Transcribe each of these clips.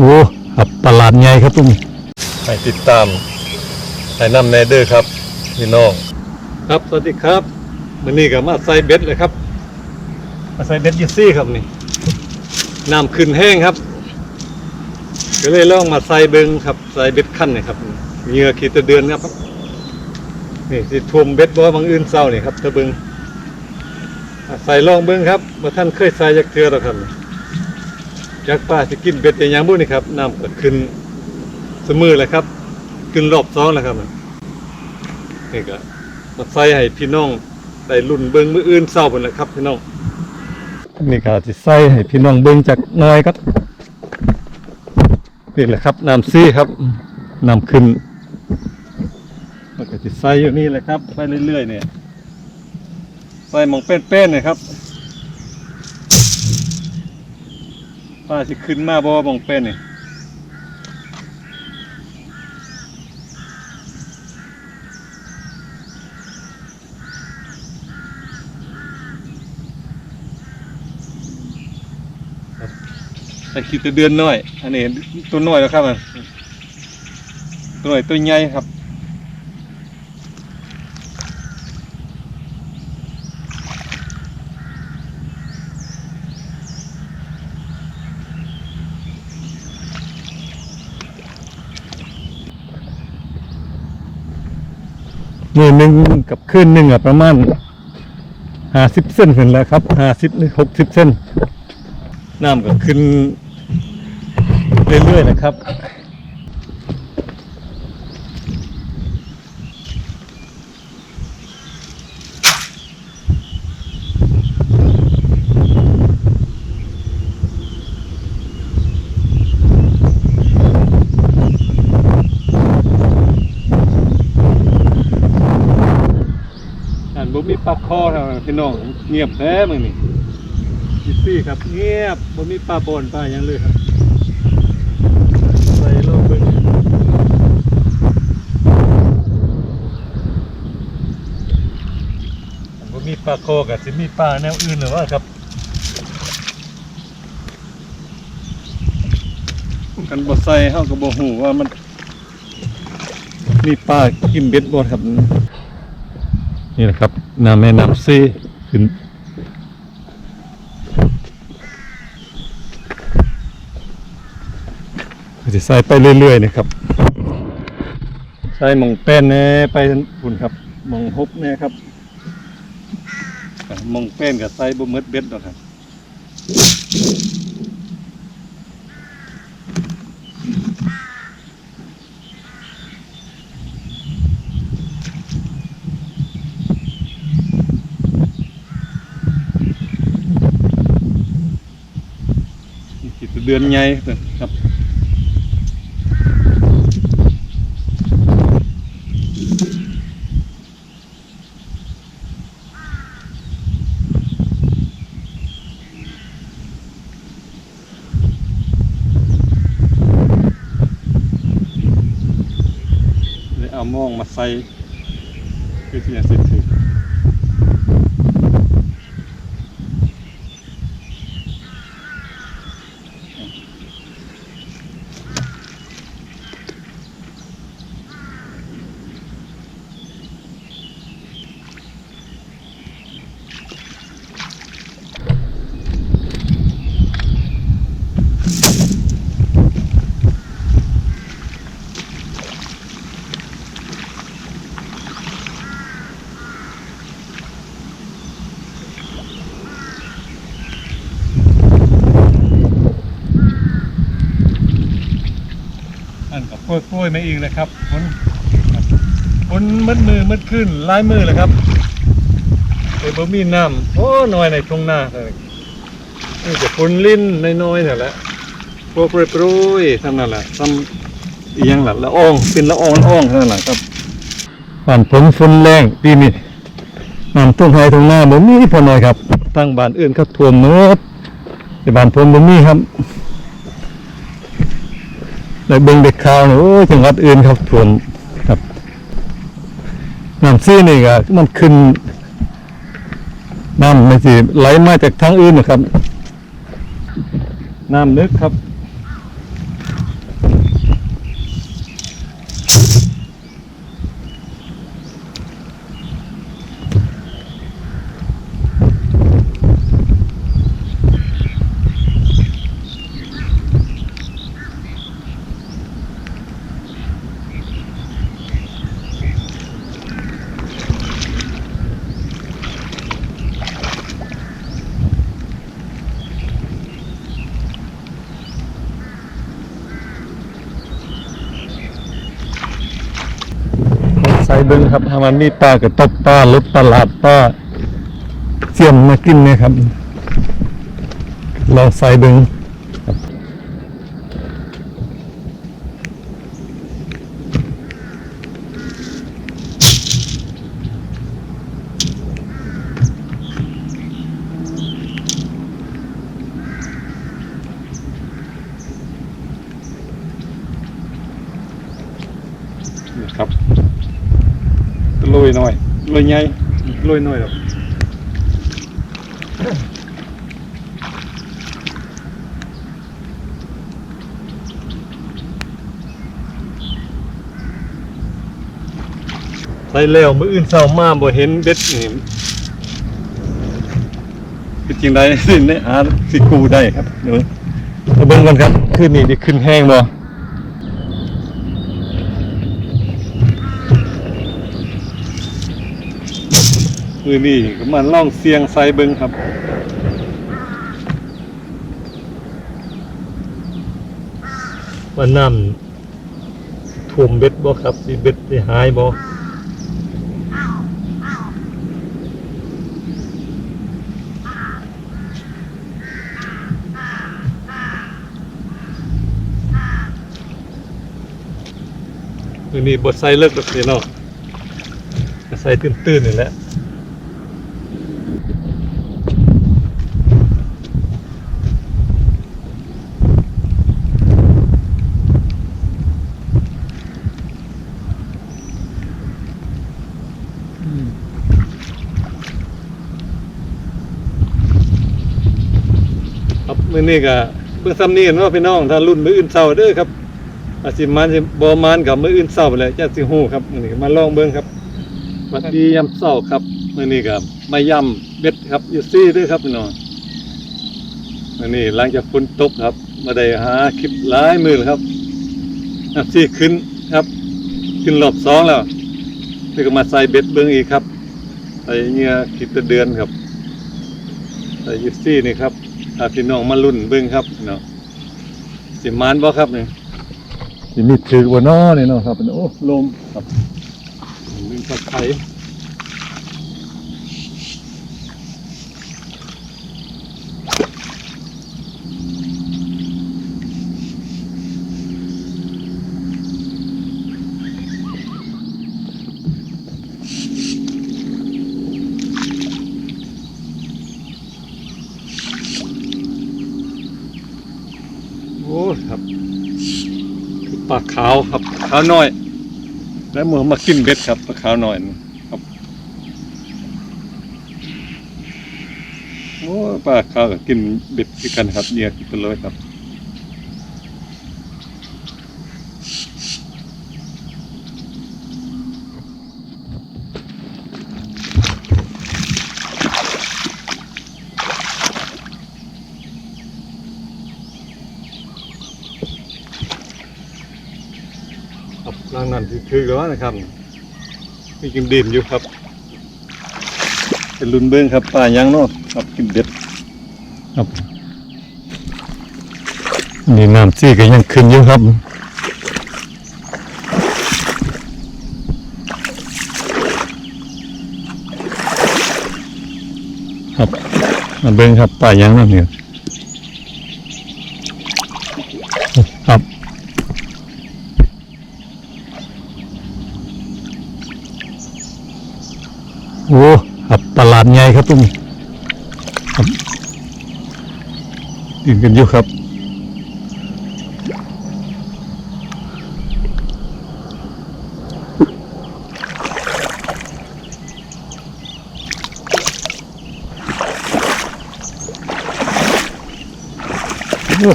โอ้ครับตลาดใหญ่ครับตรงนี้ให้ติดตามให้นำแนเดอร์ครับพี่น้องครับสวัสดีครับวันนี้ก็มาใส่เบ็ดเลยครับมาใส่เบ็ดยูซี่ครับนี่น้ำขึ้นแห้งครับ ก็เลยลองมาใส่เบิงครับใส่เบ็ดขั้นนี่ครับเหงื่อขีดตะเดือนครับนี่สิท่วมเบ็ดบ่บางอื่นเศร้านี่ครับตะเบิงอะใส่ลองเบิงครับว่าท่านเคยใส่ยักเทือแล้วครับ จากป้าสิกินเบ็ดอย่างบุนี่ครับน้ำก็ขึ้นเสมอเลยครับ ขึ้นรอบสองแล้วครับนี่ก็มาใส่ให้พี่น้องได้รุ่นเบิงมืออื่นเศร้าหมดแล้วครับพี่น้องนี่ก็สิใส่ให้พี่น้องเบิงจากหน้อยครับนี่แหละครับน้ำซีครับน้ำขึ้นมันก็จะใส่อยู่นี่แหละครับไปเรื่อยๆเนี่ยใส่หมองเป็นๆเนี่ยครับ ป้าจะขึ้นมาบ่หมองเป็นนี่แต่คิดแต่เดือนน้อย อันนี้ตัวน้อยแล้วครับอันตัวน้อยตัวใหญ่ครับ หนึ่งกับขึ้นหนึ่งอะประมาณห้าสิบเส้นเห็นแล้วครับห้าสิบหรือหกสิบเส้นน้ำก็ขึ้นเรื่อยๆนะครับ อ่านบ่มีปลา คอครับพี่น้องเงียบแท้มึงนี่จิซี่ครับเงียบบ่มีปลาบอนปลาหยังเลยครับใส่โลกเบิ่งบ่มีปลาโคกับสิมีปลาแนวอื่นหรือว่าครับกันบ่ใส่เฮาก็บ่ฮู้ว่ามันมีปลากินเบ็ดบ่ครับ นี่แหละครับ น้ำแม่น้ำซีขึ้นจะใส่ไปเรื่อยๆนะครับใส่มองเป้นแน่ไปคุณครับมองฮุบแน่ครับมองเป้นกับใส่บ่หมดเบ็ดหรอกครับนี่คิดว่า เดือนใหญ่ครับเลยเอาหมองมาใส่คือที่จะสิถือ อันกับกล้วยๆมาอีกเลยครับฝนฝนมืดมือมืดขึ้นลายมือเลยครับเอ้บ่มีน้ำโอ้น้อยในทุ่งนาเลยนี่จะฝนลิ้นน้อยๆนี่แหละโปรยโปรยท่านั้นแหละทำอียังล่ะละอองเป็นละอองละอองท่านั้นแหละครับบ้านผมฝนแรงปีนี้น้ำท่วมไห้ทุ่งนาบ่มีพอน้อยครับตั้งบ้านอื่นเขาท่วมหมดแต่บ้านผมบ่มีครับ ในเบิ่งเด็กข่าวเนี่ยโอ้ยจังหวัดอื่นครับท่วมครับน้ำซีนี่ก็มันขึ้นน้ำมันสิไหลมาจากทางอื่นนะครับ น้ำลึกครับ เบิ้งครับถ้ามันนี่ปลากระตบปลาลดตลาดปลาเสี่ยมมากินนะครับ เราใส่เบิ้งครับนะครับโร ยหน่อยโรยใหญ่โรยหน่อยครับใส่แล้วมืออื่นเศร้ามาบ่เห็นเบ็ดนี่คือจริงได้สิในอาสิกูได้ครับเดี๋ยวมาเบิ่งกันครับคืนนี้ได้ขึ้นแห้งบ่ คืนนี้ก็มาล่องเสียงใส่เบิงครับว่าน้ำท่วมเบ็ดบ่ครับสิเบ็ดสิหายบ่ตัวนี้บทใส่เลิกแบบนี้เนาะใส่ตื้นๆนี่แหละ นี้ก็เพิ่งซ้ำนี้เนาะพี่น้องถ้ารุ่นมืออื่นเช้าเด้อครับอาสิมันสิบ่มานกับมืออื่นเช้าไปแหล้วจะสิฮู้ครับมื้อนี้มาลองเบิ่งครับสวัสดียามเช้าครับมื้อนี้ก็มาย่ำเบ็ดครับอยู่ซี่เด้วยครับพี่น้องมื้อนี้หลังจากฝนตกครับมาได้หาคลิปหลายมื้อแล้วครับน้ำซี่ขึ้นครับ ขึ้นรอบสองแล้วนี่ก็มาใส่เบ็ดเบิ่งอีกครับใส่เงื่อคิดแตะเดือนครับใส่ยูซี่นี่ครับ พี่น้องมาลุ้นเบิ่งครับพี่น้องสิมานบ่ครับนี่สิมีถือว่าน้อนี่เนาะครับโอ้ลมครับลืมตะไคร้ ลาขาวครับขาวน้อย แล้วมือมากินเบ็ดครับปลาขาวน้อยครับโอ้ปลาขาวก็กินเบ็ดคือกันครับเนี่ยกินไปเลยครับางนั้นคือแล้วนะครับ มีกินดินอยู่ครับ เป็นลุนเบิ้งครับป่ายังเนาะครับกินเด็ดครับนี่น้ำซี่ก็ยังขึ้นอยู่ครับครับมาเบิ้งครับป่ายังเนาะเนี่ยครับ โอ้ครับตลาดใหญ่ครับตรงนี้ครับยืนกันอยู่ครับโอ้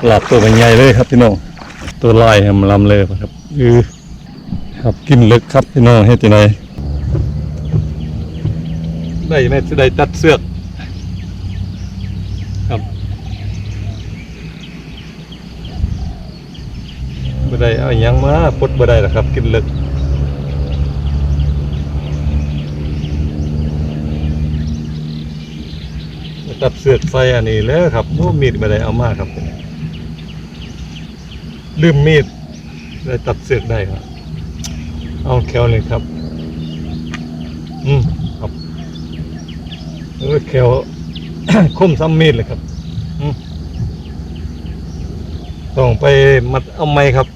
ตลาดตัวใหญ่เลยครับพี่น้องตัวลายหมลำเลยครับอือครับกินลึกครับพี่น้องให้ที่ไหน ได้ไหมจะได้ตัดเสือกครับบ่ได้เอาหยังมาปลดบ่ได้หรอกครับ กินเลิกตัดเสือกใส่อันนี้แล้วครับโอ้มีดบ่ได้เอามาครับ ลืมมีดได้ตัดเสือกได้ครับเอาแควเลยครับ อืม เออแควคมซ้ำมีดเลยครับต้องไปมัดเอาไม้ครับ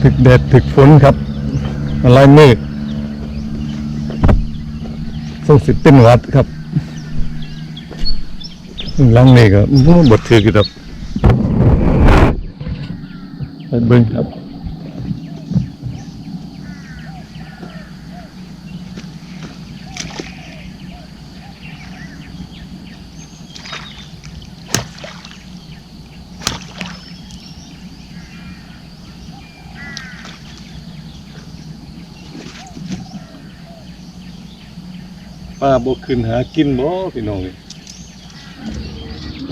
ถึกแดดถึกฝนครับ อะไรเมฆส่งสิเป็นหวัดครับลังนี่ก็โอ้บดถือกี่ครับไปเบิ่งครับาบกขึ้นหากินบ่พี่น้องนี่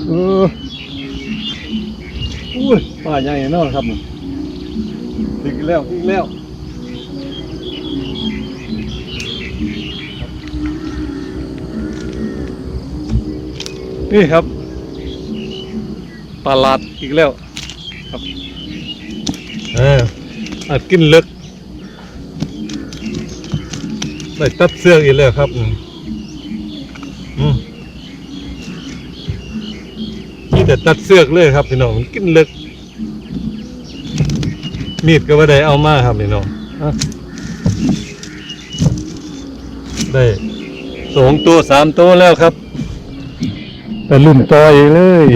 เอออุ้ยป้าใหญ่แน่นอนครับนี่ถึงแล้วถึงแล้วนี่ครับปลาลาดอีกแล้วครับเอออาจกินเลึกได้ตัดเสื้ออีกแล้วครับอืม นี่แต่ตัดเสื้อกเลยครับพี่น้องมันกินเลึกมีดก็ว่าได้เอามาครับพี่น้องอได้สองตัวสามตัวแล้วครับ แต่ลุ่มต่ออีกเลย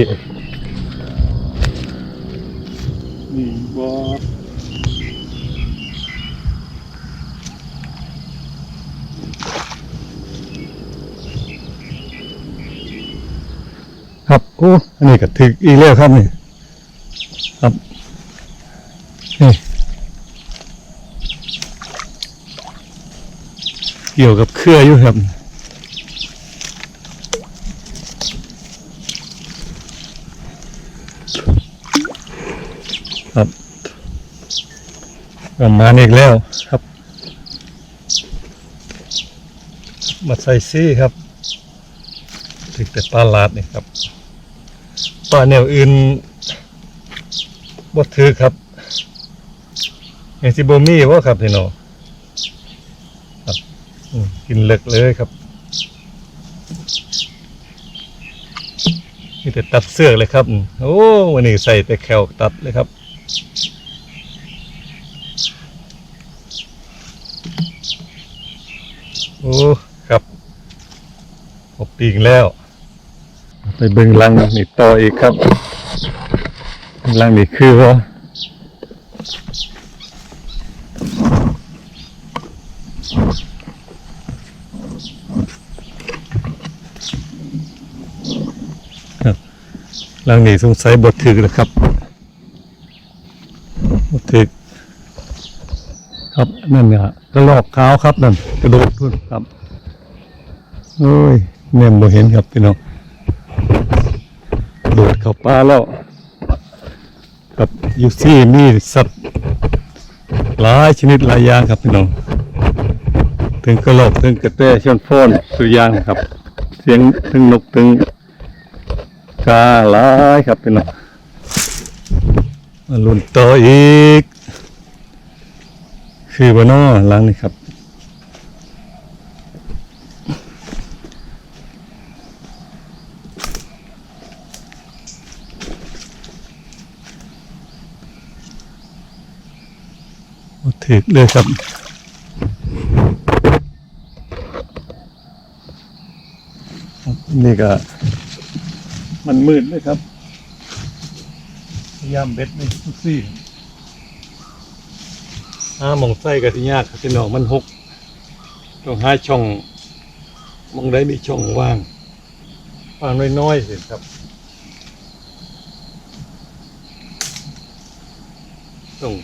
นี่บอ โอ้อันนี้ก็ถึกอีกแล้วครับนี่ครับนี่เกี่ยวกับเครืออยู่ครับครับประมาณอีกแล้วครับ มาใส่ซี่ครับถึงแต่ปลาลาดนี่ครับ ปลาแนวอื่นบ่ถือครับอย่างสิบ่มีบ่ครับพี่น้องครับกินเลิกเลยครับนี่แต่ตัดเสื้อเลยครับ โอ้วันนี้ใส่แต่แขวตัดเลยครับโอ้ครับอบปีกแล้ว ไปเบิ่งลังนี่ต่ออีกครับลังนี่คือว่าครับลังนี่สงสัยบดถึกแล้วครับบดถึกครับนั่นเนี่ยกระลอกขาวครับนั่นกระโดดขึ้นครับโอ้ยแนมบ่เห็นครับพี่น้อง ดดเข้าป่าแล้วกับยูซี่มีสัตว์หลายชนิดหลายอย่างครับพี่น้องถึงกระโหลกถึงกระแตชนฟ้อนสุยางครับ เสียงถึงนกถึงกาหลายครับพี่น้องมาลุ้นต่ออีก คือบานอหล้างนี่ครับ ถึกเลยครับนี่ก็ มันมืดเลยครับ พยายามเบ็ดไม่ทุกซี่หาหมองไส้กับที่ยากครับพี่น้องมันหกต้องหาช่องมองได้มีช่องว่างว่างน้อยๆสิครับ ต้อง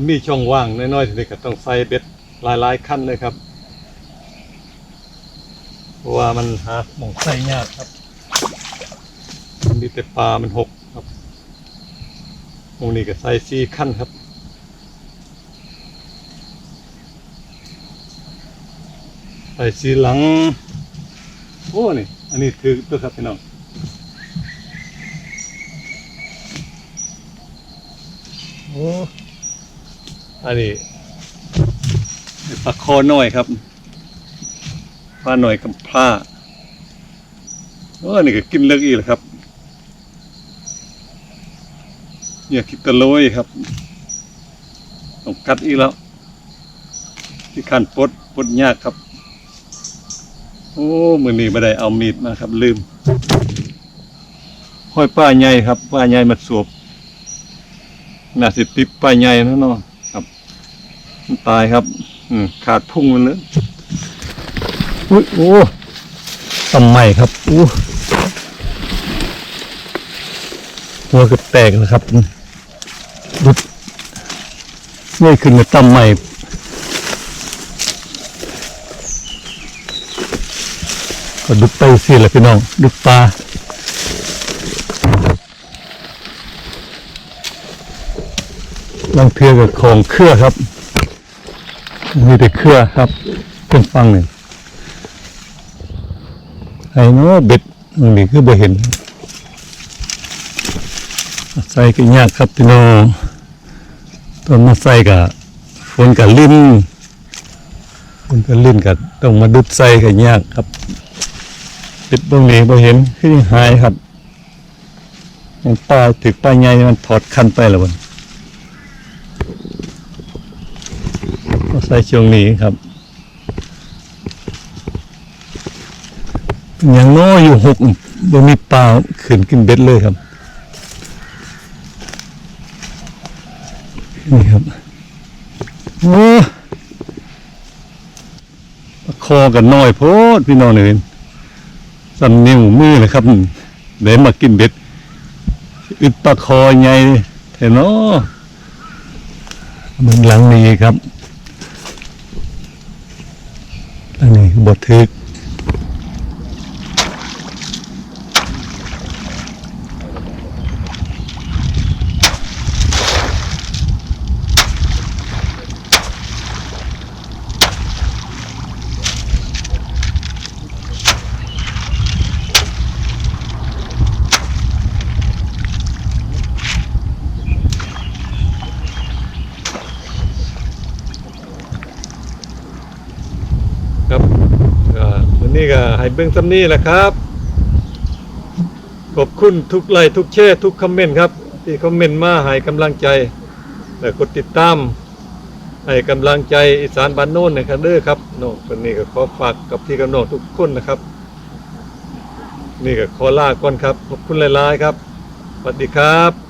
มันมีช่องว่างน้อยๆทีนี้ก็ต้องใส่เบ็ดหลายๆขั้นเลยครับ เพราะว่ามันหาหมองใส่ยากครับมันมีแต่ปลามันหกครับหมองนี้ก็ใส่สี่ขั้นครับใส่สีหลัง โอ้นี่อันนี้ถือตัวครับพี่น้องโอ้ อันนี้ปลาคอหน้อยครับปลาหน่อยกับปลาโอ้นี่ก็กินเลิกอีกแล้วครับเนี่ยคิดตะโลยครับต้องกัดอีกแล้ว ที่ขันปดปดยากครับ โอ้มือนี้ไม่ได้เอามีดมาครับ ลืมห้อยป้าใหญ่ครับ ป้าใหญ่มาสวบน่าสิติป้าใหญ่นะเนาะ ตายครับ อืมขาดพุ่งมันเลยอุ้ยโอ้ตำใหม่ครับอู้หัวก็แตกนะครับดุดเงยขึ้นมาตำใหม่ก็ดุดไปสิแหละพี่น้องดุดปลาลองเทือกับของเครือครับ มีแต่เครือครับเป็นฟังหนึ่งไอ้เนาะเบ็ดมันนี่คือบ่เห็นใส่ก็ยากครับพี่น้องตอนมาใส่กับฝนกับลิ้นฝนกับลิ้นกับต้องมาดุดใส่ก็ยากครับปิดตรงนี้บ่เห็นคือหายครับยังป้าถึกป้าใหญ่มันถอดคันไปแล้วมัน ใส่ช่วงนี้ครับยังน้อยอยู่หกบ่มีปลาขึ้นกินเบ็ดเลยครับ นี่ครับโอ้คอกันน้อยโพดพี่น้องเลยสำนิ้วมือนะครับเดี๋ยวมากินเบ็ดอึดปลาคอใหญ่เห็นเนาะมึงหลังนี้ครับ อันนี้บดทึก ให้เบิ่งซ้ำนี้แหละครับ ขอบคุณทุกไลค์ทุกแชร์ทุกคอมเมนต์ครับ ที่คอมเมนต์มาให้กำลังใจ และกดติดตามให้กำลังใจอีสานบ้านโน้นนะครับเด้อครับโน้องคนนี้ก็ขอฝากกับพี่กับน้องทุกคนนะครับ นี่ก็ขอลาก่อนครับขอบคุณหลายๆครับสวัสดีครับ